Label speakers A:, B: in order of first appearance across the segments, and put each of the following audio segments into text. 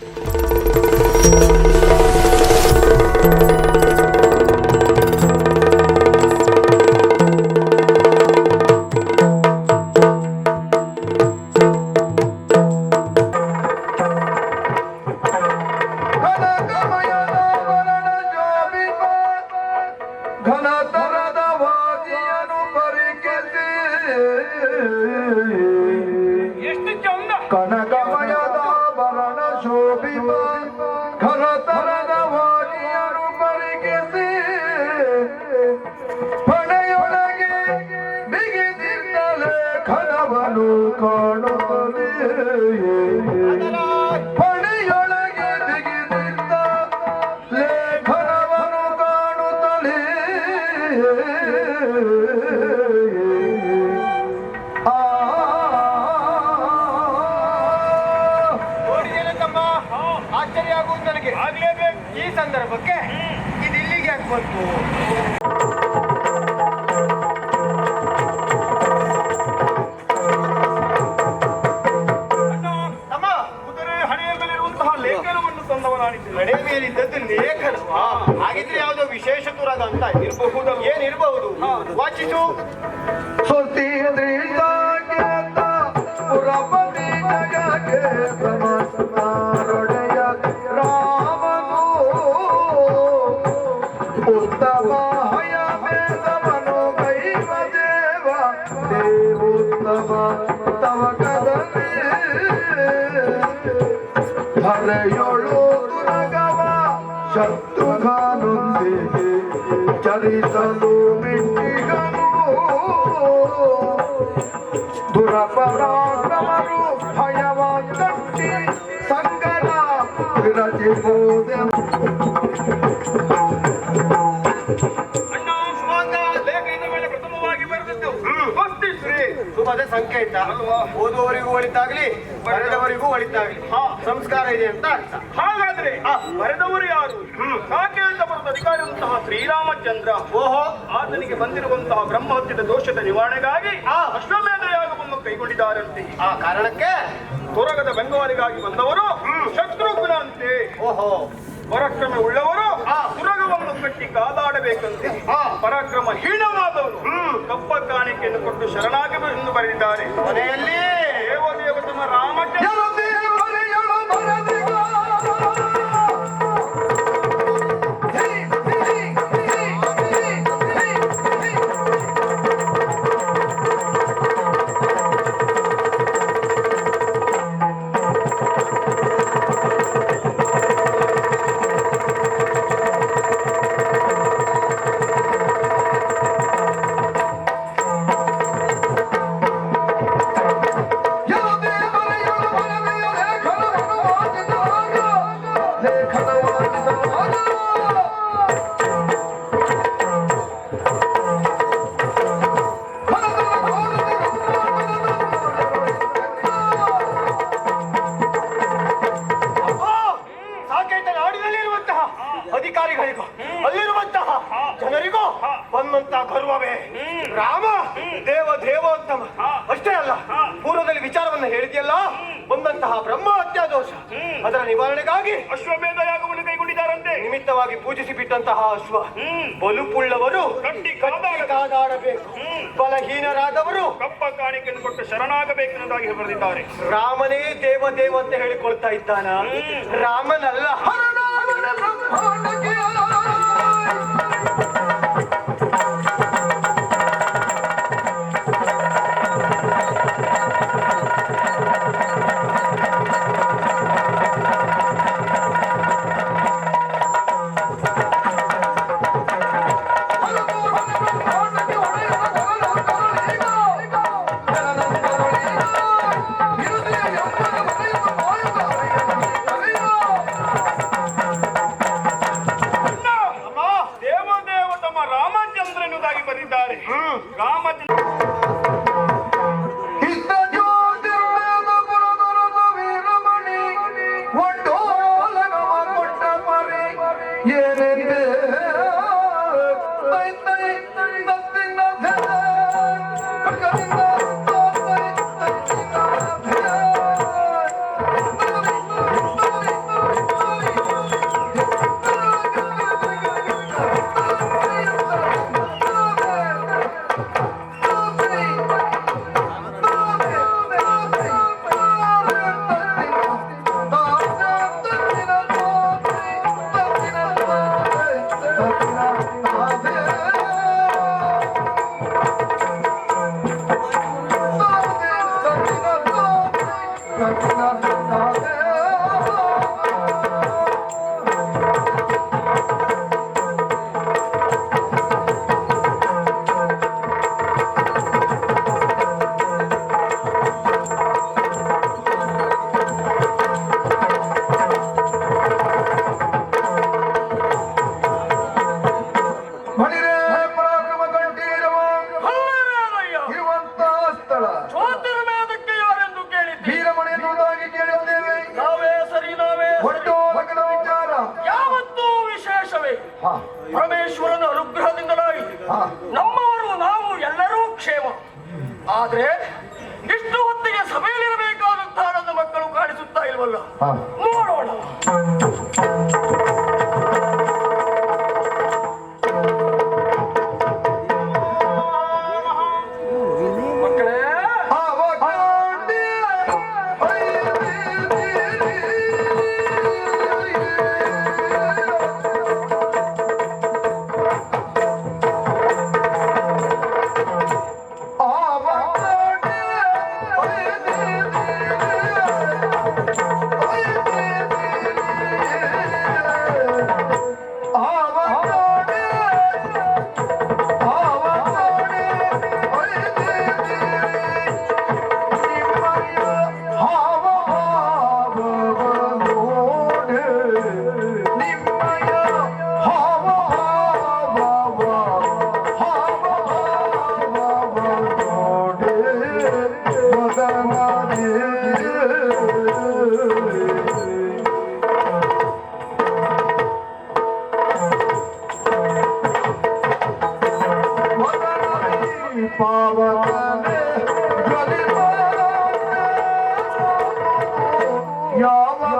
A: Música ಘನತರದ ವಾದಿಯನು ಪರಿಗಿಸಿ ಪಡೆಯೊಳಗೆ ಬಿಗಿದಿದ್ದಲೇ ಘನವನು ಕಾಣುತ್ತದೆ
B: ಅಣ್ಣ
C: ತಮ್ಮ
B: ಕುದುರೆ ಹಣೆಯ ಮೇಲಿರುವಂತಹ ಲೇಖನವನ್ನು ತಂದವನಾಣಿದ್ದೇನೆ
C: ನಡೆ ಮೇಲಿದ್ದದ್ದು ಲೇಖನವಾ. ಹಾಗಿದ್ರೆ ಯಾವುದೋ ವಿಶೇಷ ತುರದ ಅಂತ ಇರಬಹುದು. ಏನಿರಬಹುದು? ವಾಚಿಸು.
A: ಸುತ್ತೀಂದ್ರಿತ ಉತ್ತಮ ಹಯಮೇಧವನು ಗೈವ ದೇವ ದೇವೋತ್ತಮ ತವ ಕದನೆ ಹರೆಯೊಳು ದುರಗವ ಶತ್ರುಘಾನೊಂದಿಗೆ ಚರಿಸಲು ಮಿಟ್ಟಿಗನು ದುರಪರಾಕ್ರಮರು ಭಯವ ಕಟ್ಟಿ ಸಂಗಡ ವಿರಚಿಬೋದೆ
C: ಶುಭದ ಸಂಕೇತ ಓದುವವರಿಗೂ ಒಳಿತಾಗ್ಲಿ ಬರೆದವರಿಗೂ ಒಳಿತಾಗ್ಲಿ. ಸಂಸ್ಕಾರ ಇದೆ ಅಂತ ಅರ್ಥ.
B: ಹಾಗಾದ್ರೆ ಬರೆದವರು ಯಾರು? ಅಂತ ಬರೆದ ಅಧಿಕಾರಿಯಂತಹ ಶ್ರೀರಾಮಚಂದ್ರ?
C: ಓಹೋ.
B: ಆತನಿಗೆ ಬಂದಿರುವಂತಹ ಬ್ರಹ್ಮಹತ್ಯದ ದೋಷದ ನಿವಾರಣೆಗಾಗಿ
C: ಆ.
B: ಅಶ್ವಮೇಧ ಯಾಗವನ್ನು ಕೈಗೊಂಡಿದ್ದಾರಂತೆ.
C: ಆ ಕಾರಣಕ್ಕೆ?
B: ತುರಗದ ಬೆಂಗಾವಲಿಗಾಗಿ ಬಂದವರು ಶತ್ರುಘ್ನ ಅಂತೆ
C: ಓಹೋ.
B: ಪರಾಕ್ರಮ ಉಳ್ಳವರು
C: ಆ.
B: ತುರಗವನ್ನು ಕಟ್ಟಿ ಕಾದಾಡಬೇಕಂತೆ.
C: ಆ.
B: ಪರಾಕ್ರಮ ಹೀನವಾದವರು ಕಪ್ಪ ಕಾಣಿಕೆಯನ್ನು ಕೊಟ್ಟು ಶರಣಾಗಿ ಎಂದು ಬರೆದಿದ್ದಾರೆ.
C: ಮನೆಯಲ್ಲಿ
B: ದೇವ ರಾಮಚಂದ್ರ
A: ಎಳದಿರುವರೆಯಳು
C: ಹೇಳಿದೆಯಲ್ಲ ಬಂದಂತಹ ಬ್ರಹ್ಮ ಹತ್ಯಾ ದೋಷ ಅದರ ನಿವಾರಣೆಗಾಗಿ
B: ಅಶ್ವಮೇಧ ಯಾಗವನ್ನು ಕೈಗೊಂಡಿದ್ದಾರಂತೆ.
C: ನಿಮಿತ್ತವಾಗಿ ಪೂಜಿಸಿ ಬಿಟ್ಟಂತಹ ಅಶ್ವ ಬಲುಪುಳ್ಳವರು ಕಾದಾಡಬೇಕು. ಬಲಹೀನರಾದವರು
B: ಕಪ್ಪ ಕಾಣಿಕೆಯನ್ನು ಕೊಟ್ಟು ಶರಣಾಗಬೇಕೆಂಬುದಾಗಿ ಬರೆದಿದ್ದಾರೆ
C: ರಾಮನೇ ದೇವ ದೇವ ಅಂತ ಹೇಳಿಕೊಳ್ತಾ ಇದ್ದಾನ. ರಾಮನಲ್ಲ.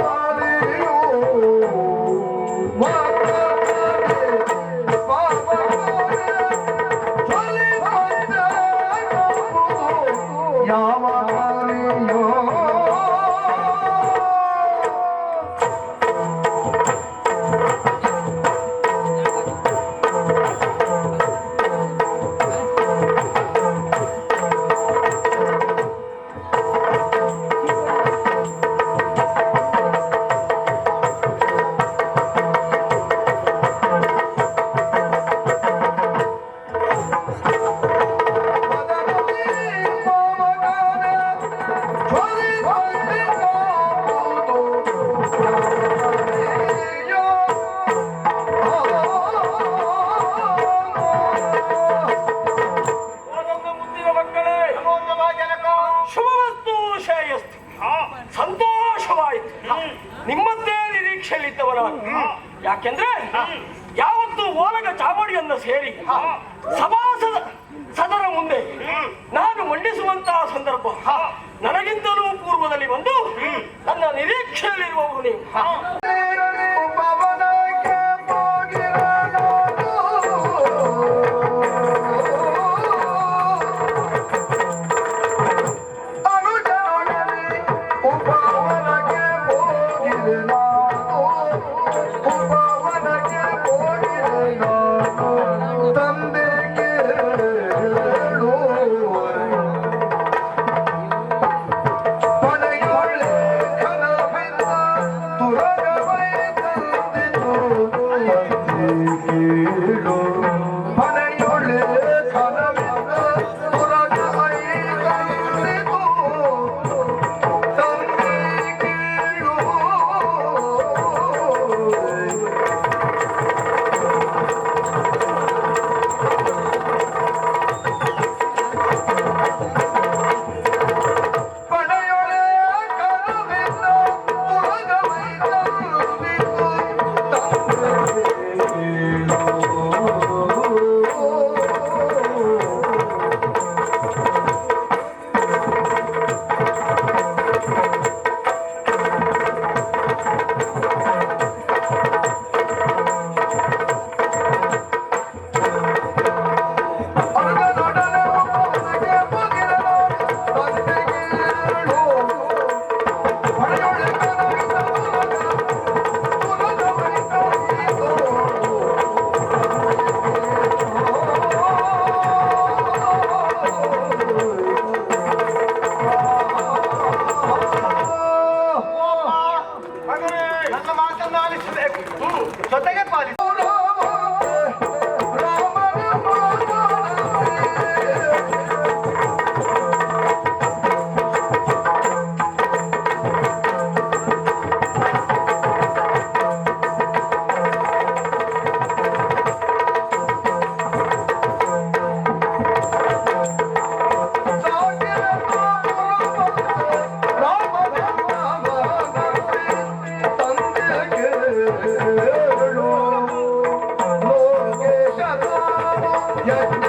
A: Oh, ಸಂತೋಷವಾಯಿತು. ನಿಮ್ಮದ್ದೇ ನಿರೀಕ್ಷೆಯಲ್ಲಿದ್ದವನಾಗಿ ಯಾಕೆಂದ್ರೆ ಯಾವತ್ತು ಓಲಗ ಚಾಮಡಿಯನ್ನು ಸೇರಿ ಸಭಾಸದ ಸದರ ಮುಂದೆ ನಾನು ಮಂಡಿಸುವಂತಹ ಸಂದರ್ಭ ನನಗಿಂತಲೂ ಪೂರ್ವದಲ್ಲಿ ಬಂದು ನನ್ನ ನಿರೀಕ್ಷೆಯಲ್ಲಿರುವವರು ನೀವು.
D: जय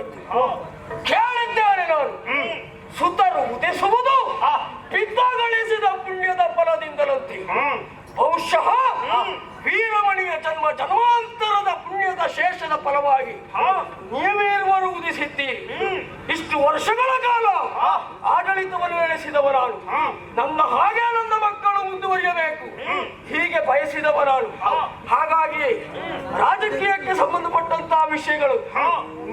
D: ಹೋಯಿತು ಕೇಳಿದ್ದೇನೆ ನಾನು. ಸುತರು ಉದಿಸುವುದು ಪಿತ್ತಗಳಿಸಿದ ಪುಣ್ಯದ ಫಲದಿಂದಲಂತೆ. ಬಹುಶಃ ವೀರಮಣಿಯ ಜನ್ಮ ಜನ್ಮಾಂತರದ ಪುಣ್ಯದ ಶೇಷದ ಫಲವಾಗಿ ನೀವೇರುವರು ಉದಿಸಿದ್ದೀರಿ ಇಷ್ಟು ವರ್ಷಗಳ ಕಾಲ ಆಡಳಿತವನ್ನು ನಡೆಸಿದವರಾನು ನನ್ನ ಹಾಗೆ ನನ್ನ ಮಕ್ಕಳು ಮುಂದುವರಿಯಬೇಕು. ಹೀಗೆ ಬಯಸಿದವ ನಾನು ಹಾಗಾಗಿ ರಾಜಕೀಯಕ್ಕೆ ಸಂಬಂಧಪಟ್ಟಂತಹ ವಿಷಯಗಳು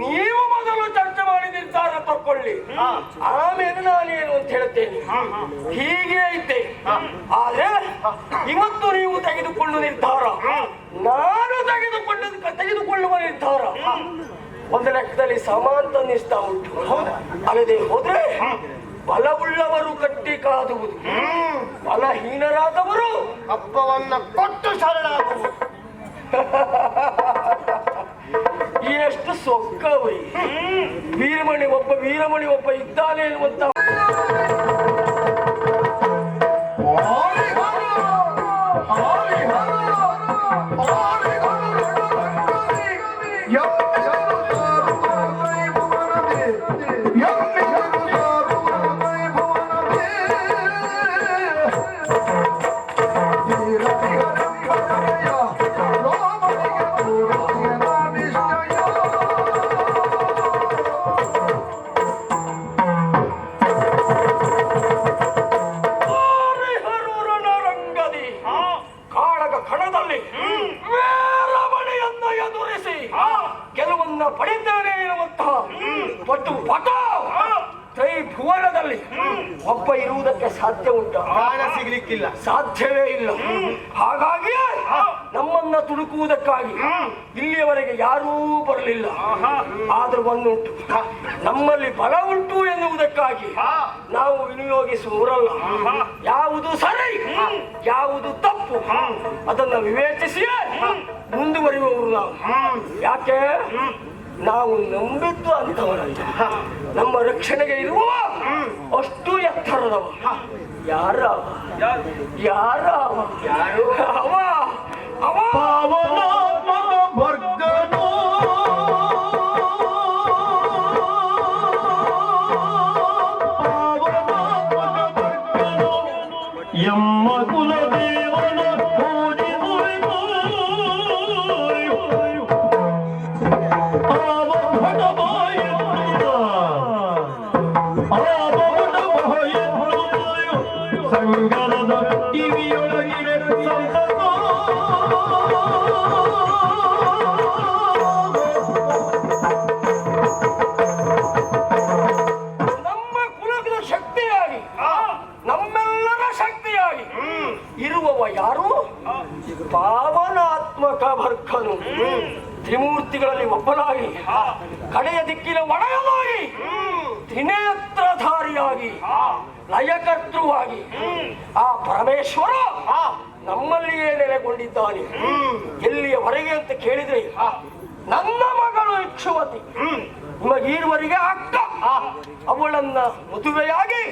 D: ನೀವು ಮೊದಲು ಚರ್ಚೆ ಮಾಡಿ ನಿರ್ಧಾರ ತಕ್ಕೊಳ್ಳಿ ಆಮೇಲೆ ನಾನೇನು ಅಂತ ಹೇಳ್ತೇನೆ ಹೀಗೆ ಐತೆ. ಆದ್ರೆ ಇವತ್ತು ನೀವು ತೆಗೆದುಕೊಳ್ಳುವ ನಿರ್ಧಾರ, ನಾನು ತೆಗೆದುಕೊಂಡ ತೆಗೆದುಕೊಳ್ಳುವ ನಿರ್ಧಾರ ಒಂದು ಲೆಕ್ಕದಲ್ಲಿ ಸಮಾನತ ನಿಷ್ಠ ಉಂಟು. ಅಲ್ಲದೆ ಹೋದ್ರೆ ಬಲವುಳ್ಳವರು ಕಟ್ಟಿ ಕಾದುವುದು. ಬಲಹೀನರಾದವರು
C: ಅಪ್ಪವನ್ನ ಕೊಟ್ಟು ಶರಣಾಗುವುದು
D: ಎಷ್ಟು ಸೊಕ್ಕವೈ ವೀರಮಣಿ ಒಬ್ಬ ವೀರಮಣಿ ಒಬ್ಬ ಇದ್ದಾನೆ ಎನ್ನುವಂತ ಸಾಧ್ಯ ಉಂಟು?
C: ಪ್ರಾಣ ಸಿಗ್ಲಿಕ್ಕಿಲ್ಲ.
D: ಸಾಧ್ಯವೇ ಇಲ್ಲ. ಹಾಗಾಗಿ ನಮ್ಮನ್ನ ತುಡುಕುವುದಕ್ಕಾಗಿ ಇಲ್ಲಿಯವರೆಗೆ ಯಾರೂ ಬರಲಿಲ್ಲ. ಆದ್ರೂ ಒಂದುಂಟು. ನಮ್ಮಲ್ಲಿ ಬಲ ಉಂಟು ಎನ್ನುವುದಕ್ಕಾಗಿ ನಾವು ವಿನಿಯೋಗಿಸುವರಲ್ಲ ಯಾವುದು ಸರಿ ಯಾವುದು ತಪ್ಪು ಅದನ್ನ ವಿವೇಚಿಸಿಯೇ ಮುಂದುವರಿಯುವವರು ನಾವು. ಯಾಕೆ? ನಾವು ನಂಬಿದ್ದು ಅಂತವರಲ್ಲ. ನಮ್ಮ ರಕ್ಷಣೆಗೆ ಇರುವ ಅಷ್ಟು ಎತ್ತರದವ. ಯಾರ ಯಾರ ಅವ? ಅವ.
E: ಎಮ್ಮ ಸಮಾನಾತ್ಮಕ ಬರ್ಕನು
D: ತ್ರಿಮೂರ್ತಿಗಳಲ್ಲಿ ಒಬ್ಬನಾಗಿ, ಕಡೆಯ ದಿಕ್ಕಿನ ಒಡೆಯನಾಗಿ, ತ್ರಿನೇತ್ರಧಾರಿಯಾಗಿ, ಲಯಕರ್ತೃವಾಗಿ, ಆ ಪರಮೇಶ್ವರ ನಮ್ಮಲ್ಲಿಯೇ ನೆಲೆಗೊಂಡಿದ್ದಾನೆ. ಎಲ್ಲಿಯವರೆಗೆ ಅಂತ ಕೇಳಿದ್ರೆ, ನನ್ನ ಮಗಳು ಇಕ್ಷುವತಿ. ನಿಮಗೀರುವರೆಗೆ ಅಕ್ಕ. ಅವಳನ್ನ ಮದುವೆಯಾಗಿ.